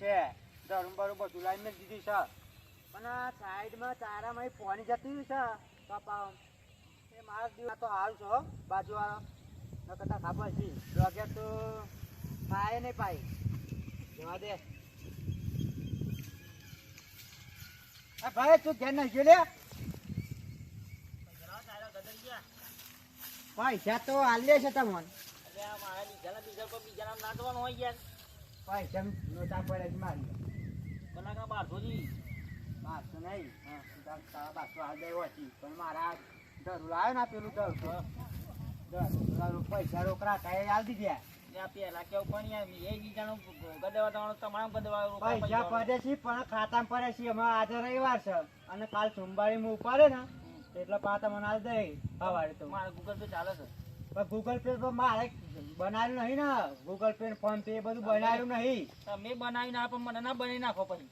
છે. ધરું બરું બધું લાવીને દીધું છે. પણ આ સાઈડમાં ચારામાં પાણી જતું છે કપાવ એ મારા દિવસ તો હાલ છો બાજુવાળો. ન કરતા ખબર છે. રોગે તો પાય નહીં પાય. જવા દે. ભાઈ, તું ઘેર નહીં ગયો લે. પૈસા તો આલે છે તમને. પૈસા નોટા પડે જ મારી બારસો નહીં હા તાર- તારા બારસો હાલ દે હોતી પણ મારા ધરું લાવ્યો ને પેલું ધરું. પૈસા રોકડા થાય હાલ દીધા. પૈસા પડે છે છે. આજે રવિવાર છે. અને કાલ સોમવારે હું ઉપાડે ને એટલે પાછા મને હાલ દે સવારે તો. મારે ગૂગલ પે પર મારે બનાવ્યું નહીં ને. ગૂગલ પે ફોન પે બધું બનાવ્યું નહીં. તમે બનાવી ના પણ મને ના બનાવી નાખો પછી.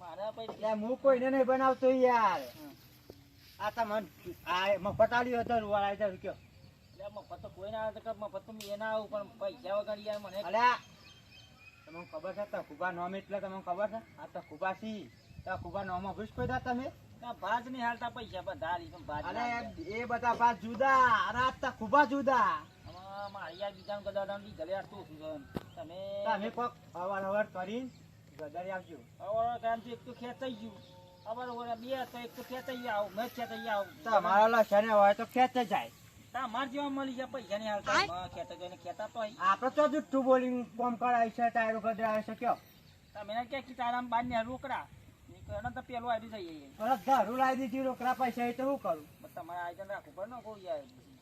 મારા પછી હું કોઈને નહીં બનાવતો યાર. આ તમને આ મફત આવ્યો હતો વાળા હતો રૂપિયો મફત તો કોઈ ના આવે તો મફત તો મેં ના આવું પણ પૈસા વગર યાર મને અલ્યા તમને ખબર છે તકુબા નોમ એટલે તમને ખબર છે? આ તકુબા સી તકુબા નોમ અભિષ કોઈ તમે? ભાજ નહીં હાલતા પૈસા બધા હાલી પણ ભાજ અરે હાલતા. એ બધા બાદ જુદા અરે ખૂબ જુદા. મારી બીજાનું કદાચ આમ લીધેલી યાર શું તમે તમે કોક અવાર અવાર કરી ગદારી આવજો અવાર કામ તો એક તો ખેંચાઈ ગયું. અવાર અવાર બે તો એક તો ખેંચાઈ આવ મેં ખેંચાઈ આવું. તમારા લસણ હોય તો ખેંચે જાય. તમાર જેવા મળી જાય પૈસા નહીં હાલતા. ખેંચા જોઈને ખેતા તો. આપડે તો જુઠ્ઠું બોલિંગ કોમ કરાય છે તારું ગદરાય છે કયો? તમે ના ક્યાં તારા બાર ને રોકડા? નીકળે તો પેલું આવી જઈએ અરે ધારું લાવી દીધી રોકડા પૈસા એ તો શું કરું? તમારે આયોજન રાખવું પડે ને કોઈ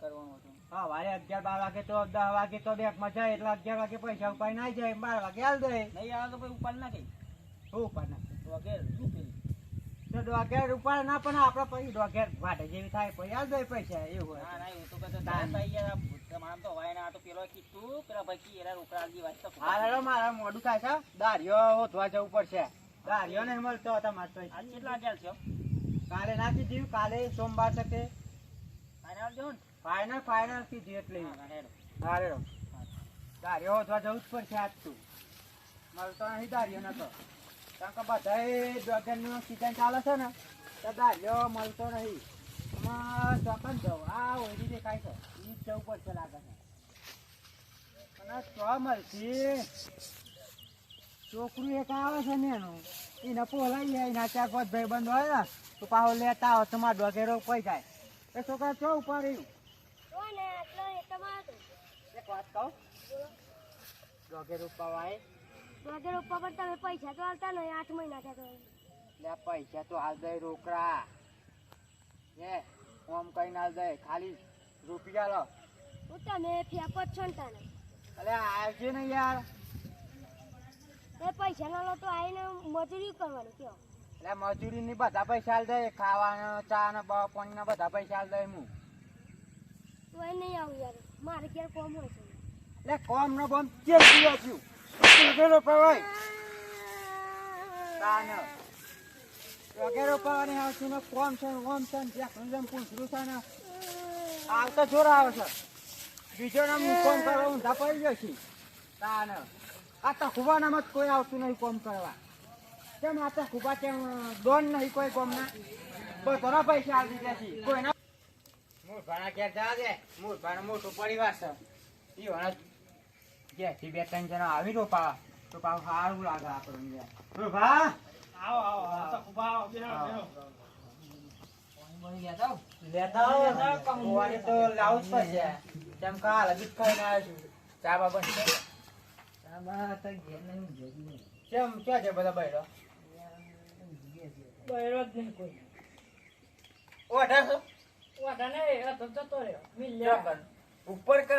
કરવાનું હતું. હા વારે અગિયાર બાર વાગે તો દસ વાગે તો બેંકમાં જાય એટલે અગિયાર વાગે પૈસા ઉપાય ના જાય બાર વાગે હાલ દે. નહીં આવે તો પછી ઉપાડ ના શું ઉપાડ નાખે વગેરે શું તો ડોગેર ઉપાડ ના પણ આપણે પછી ડોગેર વાટે જેવી થાય પછી હાલ દે પૈસા એવું હોય. ના એવું તો કદાચ ના તમારે તો હોય ના આ તો પેલો કીધું પેલા ભાઈ એના રોકડા વાત તો હા મારા મોડું થાય છે દારિયો હોતવા જવું પડશે. દારિયો નહીં મળતો હતા તો. આ કેટલા ગયા છો? કાલે ના કીધું કાલે સોમવાર તકે ફાઇનલ જો ફાઇનલ ફાઇનલ કીધું એટલે. હારે હા, હેડો. હા હોતવા જવું જ પડશે આજ તું. મળતો નહીં દારિયો નતો કારણ કે બધાય ડોગરનું સિઝન ચાલે છે ને તો દારિયો મળતો નહીં. એમાં ચોકન જવું આ ઓછી દેખાય છે. જ જવું પડશે લાગે છે. અને ચો મળતી છોકરું એક આવે છે ને એનું. એને પોલાઈ જાય એના ચાર પાંચ ભાઈ બંધ હોય ને તો પાહો લેતા આવે તો મારા ડોગેરો પડી જાય. એ છોકરા ચો ઉપર રહ્યું? એક વાત કહું? ડોગેરો પવાય વગર ઉપર પણ તમે પૈસા તો આલતા નહીં આઠ મહિના થયા લે પૈસા તો હાલ દે રોકડા. હે ઓમ કઈ ના દે ખાલી રૂપિયા લો. હું તમે જ છો ને તને અલે આવજે ને યાર. એ પૈસા ના લો તો આવીને મજૂરી કરવાનું કયો? એટલે મજૂરી ની બધા પૈસા હાલ દે ખાવાના ચા ને પાણી ના બધા પૈસા હાલ દે હું તો એ નહીં આવું યાર. મારે ક્યાં કોમ હોય છે. એટલે કોમ નો બોમ કે પીવા છું વગેરો પવાય તાન. ડોગેરો પવાની આવશું ને કોમ છે ને ઓમ છે ને ત્યાં જેમ પૂછડું છે ને આવતા જોરા આવે છે. બીજો નામ કોમ કરવા ઊંધા પડી ગયો છે. તાન. આ તો ખુબાનામાં જ કોઈ આવતું નહીં કોમ કરવા. કેમ આ તો ખુબા કેમ દોન નહીં કોઈ કોમ ના બધાના પૈસા આવી દીધા છે. કોઈના? મૂર્ખાના ઘેર જવા દે? મૂર્ખાનો મોટો પરિવાર છે. ઈ વણા ઘેરથી બે ત્રણ જણા આવી રોપા તો પાછું સારું લાગે આપણને રૂભા આવો આવો આવો. તો ઊભા આવો બેહો બેહો. લેતા આવો. ને કુંવારી તો લાવું જ પડશે. કેમ કા હજી જ ખાઈને આવ્યો છું. ચા બા બનશે કેમ? ક્યાં છે બધા બૈરો? બહેરો જ નહીં કોઈ. ઓઢા છો? વાડા નહીં આ જતો રહ્યો. મિલ ક્યાં કર? ઉપર કે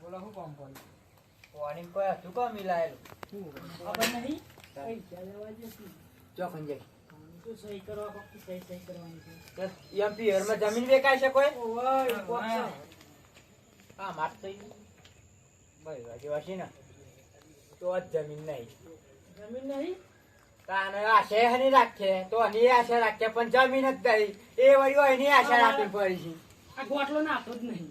બોલો શું કામ પડે પાણી કોઈ હતું કોમ મિલાયેલું? ખબર નહીં? પૈસા લેવા જતી સહી કરવા સહી સહી કરવાની છે. એમપી માં જમીન વેચાય છે કોઈ? ઓય. હા માર તો ભાઈ વાજી વાસી ને. તો જ જમીન નહીં. જમીન નહીં? તાને આશે હની રાખે તો હની આશા રાખે પણ જમીન જ નહીં. એ વળી એની આશા રાખવી પડી છે. આ ગોટલો નાતો જ નહીં.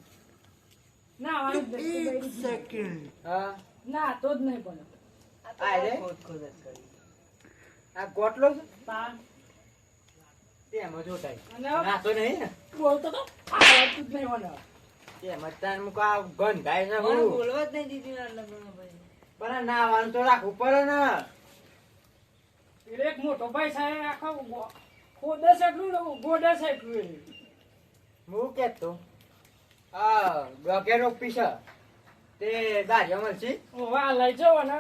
ના વાળું જ નહીં, તો બૈરી જ નહીં. સેકન્ડ હા? ના તો જ નહીં પણ. આ રે? આ ગોટલો છે? તાર તેમાં જોતાય ના તો નહીં ને? બોલતો તો જ નહીં તેમાં તાર મુકો આ ગંધાય છે હું. બોલવા જ નહીં દીધી ના લગ્નમાં પણ આ નાવાનું તો રાખવું પડે ને. એક મોટો ભાઈ સાહેબ આખો ગો- એટલું ને ગોડે એટલું એ. હું કેતો? આ ગગેરો પીસા તે દારિયા મળશે ઓવે લઈ જાઓ ને.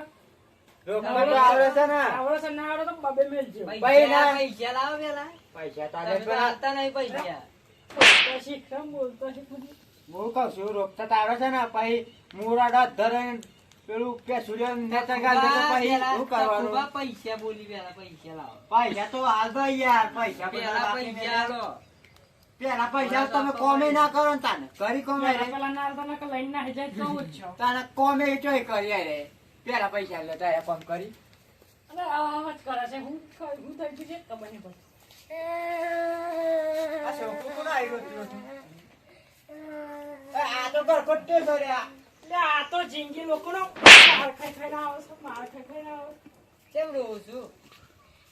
રોકમાં તો આવડે છે ને. આવડે છે ના આવડે તો બબે મેલજો ભાઈ ના. પૈસા લાવો પેલા. પૈસા તમે તારે બોલતા શીખ બોલતા શીખ. હું કહું છું રોકતા તારે છે ને? પછી મુરાડા ધરણ પેલું પછી શું કરવાનું? પૈસા બોલી પેલા પૈસા લાવો. પૈસા તો હાલ દો યાર પૈસા પેલા પૈસા. લો પેલા પૈસા તમે કોમે ના કરો ને તાને. કરી કોમે રે. પેલા ના આવતા ના કે લઈને ના જાય તો જ છું. તાને કોમે ચોય કરી રે. પેલા પૈસા લે તારે કોમ કરી. અને આવા જ કરે છે. હું હું થઈ ગયું છે નહીં પડતી. આ શું કોણ આવ્યું આ તો આ તો જિંદગી લોકોનો માર ખાઈ આવે માર ખાઈ આવે. કેમ છું?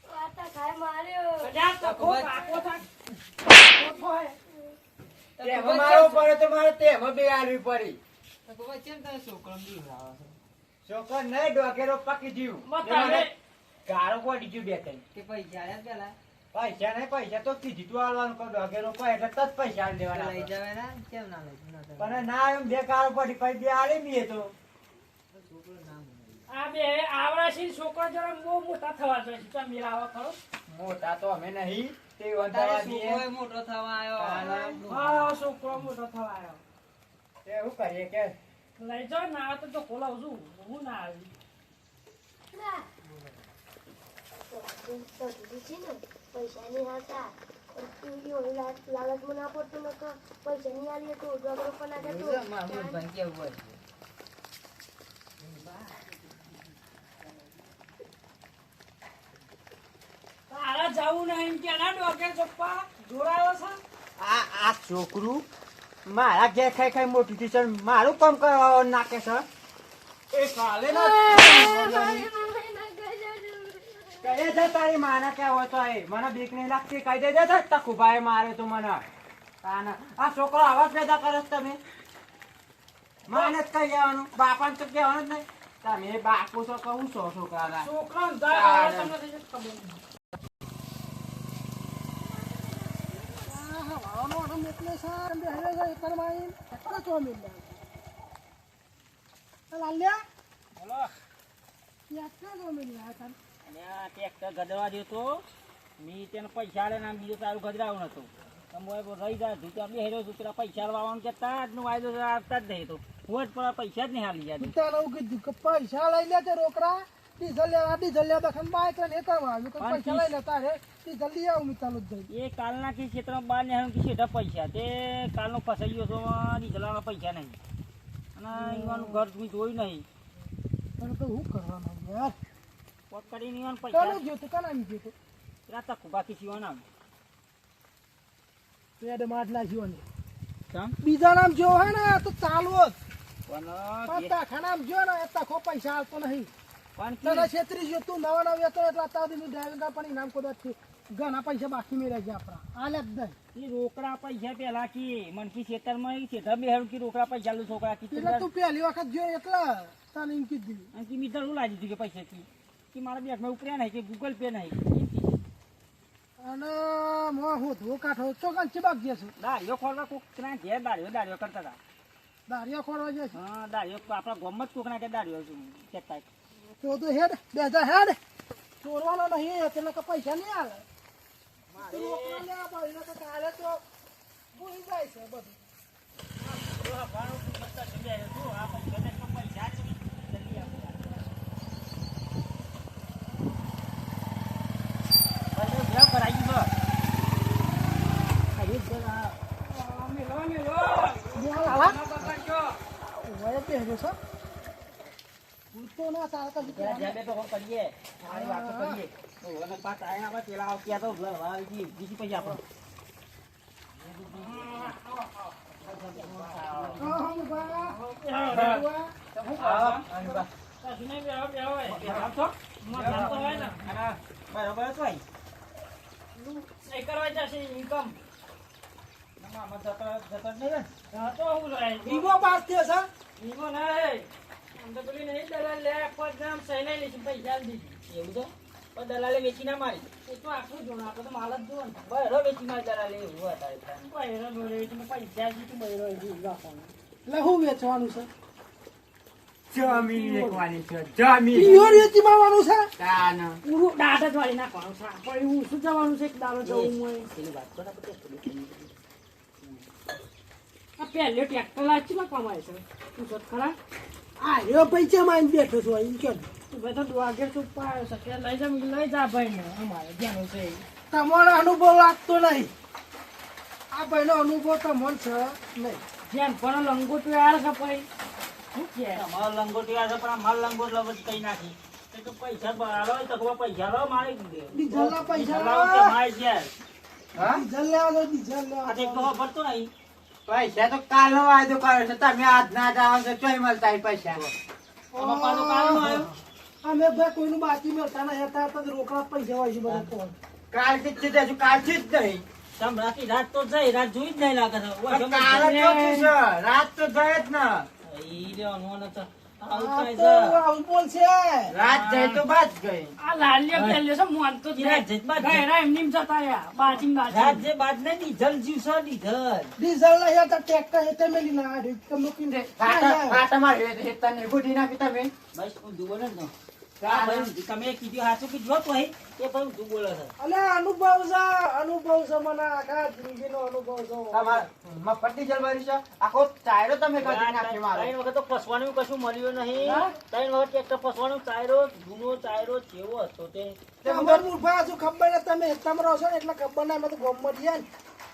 વાતા ખાય માર્યો. પાકો પડે તો મારે તેમાં બે આલવી પડી. કેમ તમે છોકરો બીવડાવો છો? છોકરો નહીં ડોકેરો પકી જીવ. ગાળો પડી ગયું બે ત્રણ? કે પૈસા આલ્યા પેલા? પૈસા નહીં પૈસા તો કીધી તું આલવાનું કહું ડોકેરો કોઈ એટલે તત પૈસા આલી દેવાના લઈ. જવાય ના કેમ ના લઈ ના પણ ના એમ બે ગાળો પડી પછી બે આલી મીએ તો. ના. આ બે આવરાશી છોકરા જરા બહુ મોટા થવા જોઈએ છે તમે મિલાવો ખરો. મોટા તો અમે નહીં તે વધારે વંદાવા મોટો થવા આવ્યો હા છોકરો મોટો થવા આવ્યો. તે હું કરીએ કે? લઈ જાઓ ના આવે તો તો ખોલાવું છું હું ના આવી. ના. તો તો દીધી છે ને. પૈસાની હતા લાલચમાં ના પડતો ને તો પૈસા તો ડોગરો પર ના જતો. જોજો, મામૂદભાઈ કેવું હોય તારા જવું નહીં કે ડોકે ચપ્પા જોડાયો છે? આ આ છોકરું મારા ઘેર ખાઈ ખાઈ મોટું થયું મારું કામ કરવા નાખે છે. એ કાલે ના કહે છે તારી માને કે હોય તો એ મને બીક નહીં લાગતી કહી દેજે છે તકુભાઈ મારે તું મને. આ છોકરો આવાજ પેદા કરે તમે? માને જ કહી જવાનું બાપાને તો કહેવાનું જ નહીં. તમે બાપુ તો કહું છો છોકરા છોકરા જાય તમને થઈ જશે ખબર નહીં. બોલો. અને આ ટ્રેક્ટર ગદવા દો તો મી તેને પૈસા લે નામ બીજો તારું ગદરાવું નતું. તમે રહી જાય તું આપણે હેરો છું પેલા પૈસા લાવવાનું કેતા આજનો વાયદો આવતા જ નહીં તો. હું જ પૈસા જ નહીં હાલી જાય. તારું કીધું કે પૈસા લઈ લે છે રોકડા ડીઝલ લેવા ડીઝલ લેવા દખન બાઈક લઈને એ આવ્યું. કે પૈસા લઈ લેતા રે ડીઝલ લઈ આવું મિતાલું જઈ એ કાલના કે ક્ષેત્રમાં બાર ને કે પૈસા. તે કાલનો ફસાઈ ગયો છો પૈસા નહીં. અને એવાનું ઘર મેં જોયું નહીં. પણ તો શું કરવાનું યાર? કરીને એવાનું પૈસા. કાનું ગયું તું કાના ગયું તું પેલા તકુ બાકી સીવાના પેડ માટ નાખ્યો ને કેમ? બીજા નામ જો હે ને તો ચાલવો જ. પણ પણ જે- જો ને એ તાખો પૈસા આવતો નહીં. પણ તને છેતરી ગયો તું નવા નવા વેતો એટલે અત્યાર સુધી ડ્રાઇવિંગ પણ ઇનામ ઘણા પૈસા બાકી મેળ્યા છે આપણા. આલે જ નહીં. એ રોકડા પૈસા પેલા કી મન ખેતરમાં ઈ ખેતર બેહાડું કી રોકડા પૈસા લો છોકરા કી એટલે તું પહેલી વખત જોયો એટલે તને એમ કીધું. અને કી મીટર હું લાવી કે પૈસા કી. કે મારા બેંકમાં ઉપર્યા નહીં કે ગૂગલ પે નહીં. અને મો હું ધો કાઠો ચોકન ચીબાક જશે દાળીઓ ખોરવા કોક ના ઘેર દાળીઓ દાળીઓ કરતા હતા. દારિયા ખોરવા જશે હા દાળીઓ આપણા ગામમાં જ કોક ના કે દાળીઓ કેતા તો તો હેડ બે હજાર હેડ. ચોરવાનો નહીં એટલે કે પૈસા નહીં આવે. તું રોકડા તો કાલે તો ભૂલી જાય છે બધું. મેલો મેલો બોલ આવા ના બગાડજો. ઓય પહેર્યો છો ભૂલતો ના તારે તો કરીએ મારી વાતો કરીએ અને પાછ આયા આપણે પેલા તો આવી બીજી પૈસા આપણો? મતલબ તો હોય ને. અને બરાબર જ નહીં કરવા જશે ઇન્કમ આમાં જતો- જતો નહીં? તો પાસ થયો છે ઈગો નહીં તો પેલી નહીં દલાલ લે પાંચ ગ્રામ સહી લઈ પૈસા દીધી. એવું તો? પણ દલાલે વેચી ના મારી. એ તો આખું આપણે તો માલ જ જોવો ને. બહેરો વેચી મારી દલાલે એવું હતા બહેરો દોરે પૈસા જ દીધું બહેરો રાખવાનું એટલે શું વેચવાનું છે? જમીન વેચવાની છે, જમીન. ઈયો રેતી મારવાનું છે? તાન. પૂરું દાંત જ વાળી નાખવાનું છે. પણ હું શું જવાનું છે એક દાડો જવું હોય? પેલી વાત કરો આ પહેલે ટ્રેક્ટર લાચી માં કમાય છે? તું સત ખરા. આ એવો પૈસા માં બેઠો છું એમ કે ભાઈ છે કે જા જા ભાઈ ને છે. તમારો અનુભવ લાગતો નહીં. આ ભાઈનો અનુભવ તમને છે નહીં. જેમ પણ લંગોટી યાર છે ભાઈ. શું કે? અમારો લંગોટી આવે પણ અમારો લંગોટ લગોટ કઈ નાખી? તે પૈસા બરાબર હોય પૈસા લો મારી દે ડીઝલના પૈસા લાવો તે મારી ઘેર. હા? ડીઝલ લેવાનો ડીઝલ આ તે લેવાનો નહીં. પૈસા તો કાલનો વાયદો કર્યો છે. તમે આજ ના જાવ તો ચોય મળતા પૈસા. અમે ભાઈ કોઈનું બાકી મળતા ના હતા તો રોકડા પૈસા હોય છે બધા ફોન. કાલથી જ છે કાલ કાલથી જ નહીં. તમ રાતી રાત તો જઈ રાત જોઈ જ નહીં લાગે કાલે તે. ચોથી છે રાત તો જાય જ ને. ઈ તો રાત જાય તો બાદ ગઈ. આ લાલ્યો પહેલે છે મોન તો રાત જઈ જઈ. એમની જતા બાજી રાત જે બાદ નહીં ડીઝલ જીવશે ડીઝલ. ડીઝલ નહીં હતા ટ્રેક્ટર હેઠે મેલી ના હારી તમે કીધે કાંટા- કાંટામાં રે- રેતાને ગોઠવી નાખી તમે. બસ હું દુબો ને આ ભાઈ તમે કીધું હાચું કીધું તો એ ભાઈ તું બોલે છે. અને અનુભવ છે અનુભવ છે મને. આખા જિંદગીનો અનુભવ છે. તમારે છે. આખો ચાયરો તમે કાઢી નાખી મારો. ત્રણ વખત તો ફસવાનું કશું મળ્યું નહીં? ત્રણ વખત ટ્રેક્ટર ફસવાનું ચાયરો જૂનો ચાયરો કેવો હતો તે. અમાર મૂર્ખા હજુ ખબર ને તમે? હેતામાં રહો છો ને એટલે ખબર ના અમે તો ગોમમાં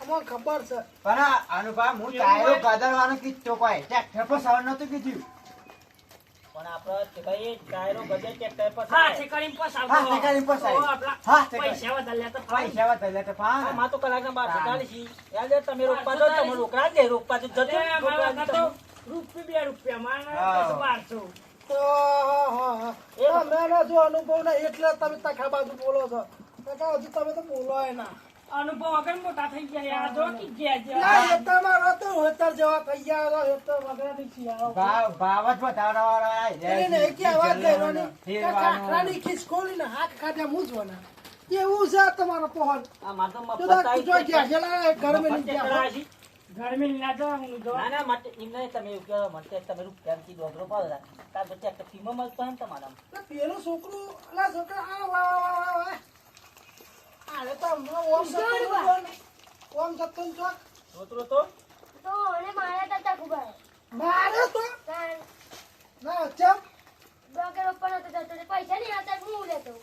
અમને ખબર છે. પણ અનુભવ હું ચાયરો ગદરવાનો કીધો કોઈ. ટ્રેક્ટર પર સવાર નતું કીધું. પણ આપણે ભાઈ બજેટ પર હા. હા. હા, પૈસા પૈસા તો. તો. યાદ તમે રોકવા જાઓ, તમે રોકડા દે રોકવા. એ તો રૂપિયા બે રૂપિયા મારે. તો બારસો તો હા હા હા તમે એનો જો અનુભવ ને એટલે તમે તખા બાજુ બોલો છો કાકા હજુ તમે તો બોલો એ ના અનુભવ વગર મોટા થઈ ગયા યાર. જો કે ગયા છે. ના એ રહો તો હેતર જેવા કહી ગયા વગેરે ભાવ ભાવ જ કે ખિસકોલીને હાથ કાઢ્યા મૂંઝવાના એવું છે તમારો પહોંચ આ માં તો તો મફત જો ગયા ટ્રેક્ટર- ઘર મેં ગયા આવી. ગરમી ના તો હું જો ના ના તમે એવું કહો કે તમે રૂપિયાથી દોઢસો પાડો તાર તો ટ્રેક્ટર ફીમાં મળતો તમારા પેલો છોકરો અલા છોકરા આ વાહ તો હમણાં ઓમ સત્તો ઓમ સત્તો ચોક છોકરો તો. તો અને મારા તાતા ખુબાય મારે તો? ના ચમ. ડોક્ટર ઉપર નતો જતો તે પૈસા નહીં હતા હું લેતો.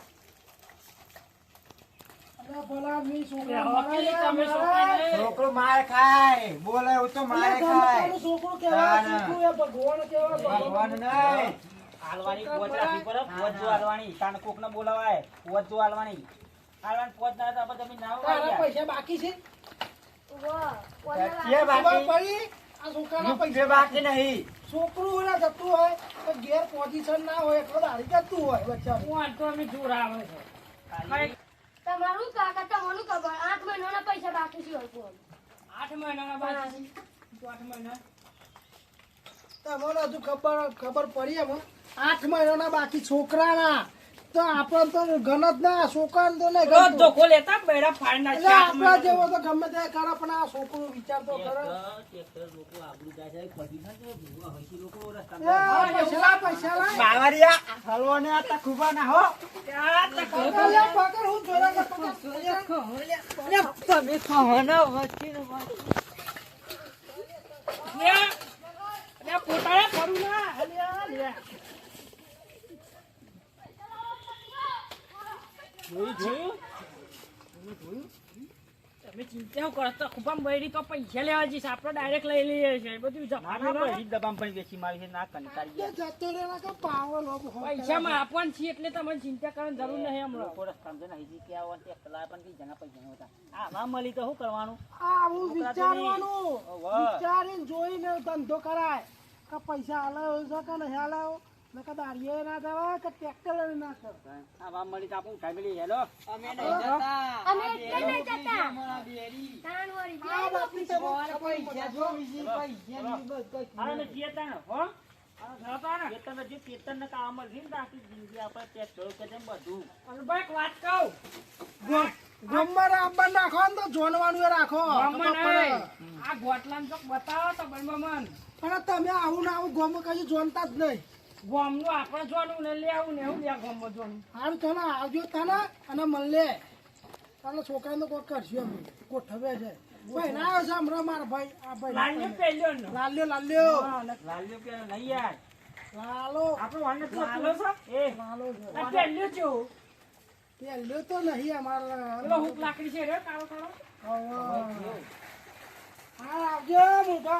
અલા ભલા મી છોકરા હવે મારે તમે મારે. છોકરાને છોકરો માર ખાય. બોલે એવું તો મારે ખાય. ગમતાનું છોકરું કહેવાય, ના, ના. છોકરું એ ભગવાન કહેવાય, ભગવાન નહીં. હાલવાની પોચ રાખવી પડે પોચ જો હાલવાની તાણ કોક ને બોલાવાય પોચ જો હાલવાની હાલવાની પોચ ના તો તમે ના તારા પૈસા બાકી છે? વાહ બાકી. આ છોકરાના પૈસા બાકી નહીં. છોકરું ઓલા જતું હોય તો ઘેર પોઝિશન ના હોય એટલે દાડી જતું હોય બચ્ચાનું હું આ તો અમે જોર આવે છે. તમારું કાકા તમારું ખબર આઠ મહિનાના પૈસા બાકી છે હોય આઠ મહિનાના બાદ આઠ મહિના? તમને હજુ ખબર ખબર પડી એમ. આઠ મહિનાના બાકી છોકરાના. તો આપણ તો ગણત ના છોકરા તો ગણતું. ધોકો લેતા બેડા ફાડી એટલે આપણા જેવો તો ગમે તે કરે પણ આ છોકરો વિચાર તો કરે. ના ને. ના. તમે ખાવાના વચ્ચે પોતાને કરું ના. અલ્યા, અલ્યા. જોયું, જોયું? મેં ચિંતા કરો તો ખુબામ બૈરી તો પૈસા લેવા જઈશ આપણે ડાયરેક્ટ લઈ લઈએ છે બધું દબામ પણ વેચી મારી છે ના કંટાળી જતો રહેલા પાવર લોકો હોય. પૈસામાં આપવાનું છીએ એટલે તમારે ચિંતા કરવાની જરૂર નહીં હમણાં. લોકો રસ્તામાં નહીં હજી કે આવો તે પણ કઈ જણા પૈસા નહોતા. આમાં મળી તો શું કરવાનું? આવું તો વિચારવાનું. વિચારીને જોઈને ધંધો કરાય. કે પૈસા હલાવ્યો છે કે નહીં હાલાયો નકર દાડીએ ના કે ટ્રેક્ટર ના કરે આમાં મળી તો આપણે ઉઠાઈ મેલી હેલો? અમે એટલે નહીં જતા. તાણ વળી આ બાપી તો ચેતન જે ને ને. નહીં. આ પણ તમે આવું ને આવું ગોમ કઈ જોનતા જ નહીં. ગોમનું આપણે જોવાનું ને લે આવું ને એવું લે ગોમમાં જોવાનું. હારું તને આવજો તને અને મળે તારા છોકરાને કોઈ કરશું અમે ગોઠવે છે. ભાઈ ના આવ્યો છે હમણાં મારા ભાઈ આ લાલ્યો પહેલ્યો ને? લાલ્યો લાલ્યો. લાલ્યો કે નહીં યાર. લાલો. આપણો વાંધો લાલો. છે? એ. લાલો છે. પહેલ્યો છે એવું. તો નહીં અમારા. પેલો હુક લાકડી છે રે કાળો કાળો. હવે